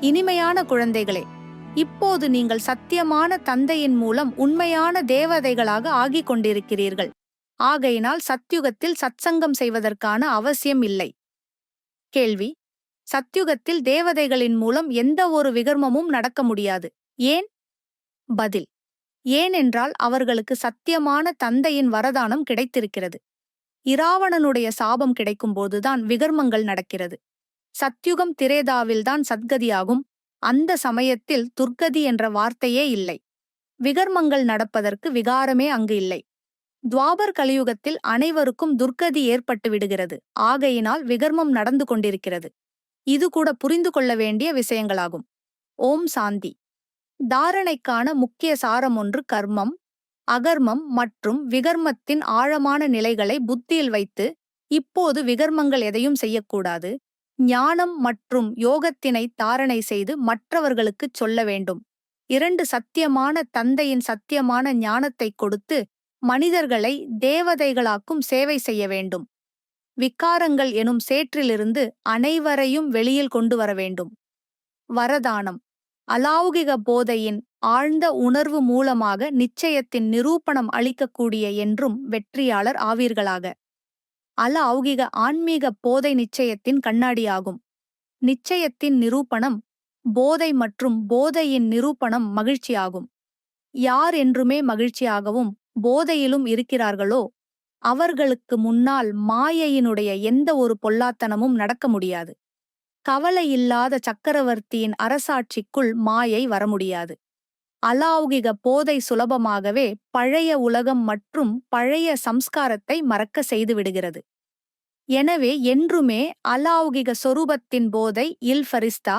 இனிமையான குழந்தைகளே இப்போது நீங்கள் சத்தியமான தந்தையின் மூலம் உண்மையான தேவதைகளாக ஆகிக் கொண்டிருக்கிறீர்கள். ஆகையினால் சத்யுகத்தில் சத்சங்கம் செய்வதற்கான அவசியம் இல்லை. கேள்வி சத்யுகத்தில் தேவதைகளின் மூலம் எந்த ஒரு விகர்மமும் நடக்க முடியாது. ஏன்? பதில் ஏனென்றால் அவர்களுக்கு சத்தியமான தந்தையின் வரதானம் கிடைத்திருக்கிறது. இராவணனுடைய சாபம் கிடைக்கும்போதுதான் விகர்மங்கள் நடக்கிறது. சத்யுகம் திரேதாவில்தான் சத்கதியாகும். அந்த சமயத்தில் துர்கதி என்ற வார்த்தையே இல்லை. விகர்மங்கள் நடப்பதற்கு விகாரமே அங்கு இல்லை. துவாபர் கலியுகத்தில் அனைவருக்கும் துர்கதி ஏற்பட்டு விடுகிறது. ஆகையினால் விகர்மம் நடந்து கொண்டிருக்கிறது. இது கூட புரிந்து கொள்ள வேண்டிய விஷயங்களாகும். ஓம் சாந்தி. தாரணைக்கான முக்கிய சாரம் ஒன்று கர்மம். அகர்மம் மற்றும் விகர்மத்தின் ஆழமான நிலைகளை புத்தியில் வைத்து இப்போது விகர்மங்கள் எதையும் செய்யக்கூடாது. ஞானம் மற்றும் யோகத்தினை தாரணை செய்து மற்றவர்களுக்குச் சொல்ல வேண்டும். இரண்டு சத்தியமான தந்தையின் சத்தியமான ஞானத்தைக் கொடுத்து மனிதர்களை தேவதைகளாக்கும் சேவை செய்ய வேண்டும். விக்காரங்கள் எனும் சேற்றிலிருந்து அனைவரையும் வெளியில் கொண்டு வர வேண்டும். வரதானம். அலௌகிக போதையின் ஆழ்ந்த உணர்வு மூலமாக நிச்சயத்தின் நிரூபணம் அளிக்கக்கூடிய என்றும் வெற்றியாளர் ஆவீர்களாக. அலௌகிக ஆன்மீக போதை நிச்சயத்தின் கண்ணாடியாகும். நிச்சயத்தின் நிரூபணம் போதை மற்றும் போதையின் நிரூபணம் மகிழ்ச்சியாகும். யார் என்றுமே மகிழ்ச்சியாகவும் போதையிலும் இருக்கிறார்களோ அவர்களுக்கு முன்னால் மாயையினுடைய எந்த ஒரு பொல்லாத்தனமும் நடக்க முடியாது. கவலையில்லாத சக்கரவர்த்தியின் அரசாட்சிக்குள் மாயை வர முடியாது. அலாவுகிக போதை சுலபமாகவே பழைய உலகம் மற்றும் பழைய சம்ஸ்காரத்தை மறக்க செய்துவிடுகிறது எனவே என்றுமே அலாவுகிக சொரூபத்தின் போதை இல் ஃபரிஸ்தா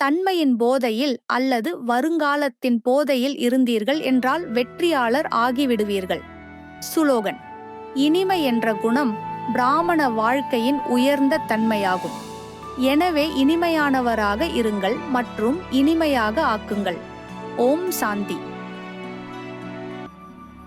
தன்மையின் போதையில் அல்லது வருங்காலத்தின் போதையில் இருந்தீர்கள் என்றால் வெற்றியாளர் ஆகிவிடுவீர்கள். சுலோகன் இனிமை என்ற குணம் பிராமண வாழ்க்கையின் உயர்ந்த தன்மையாகும். எனவே இனிமையானவராக இருங்கள் மற்றும் இனிமையாக ஆக்குங்கள். ஓம் சாந்தி.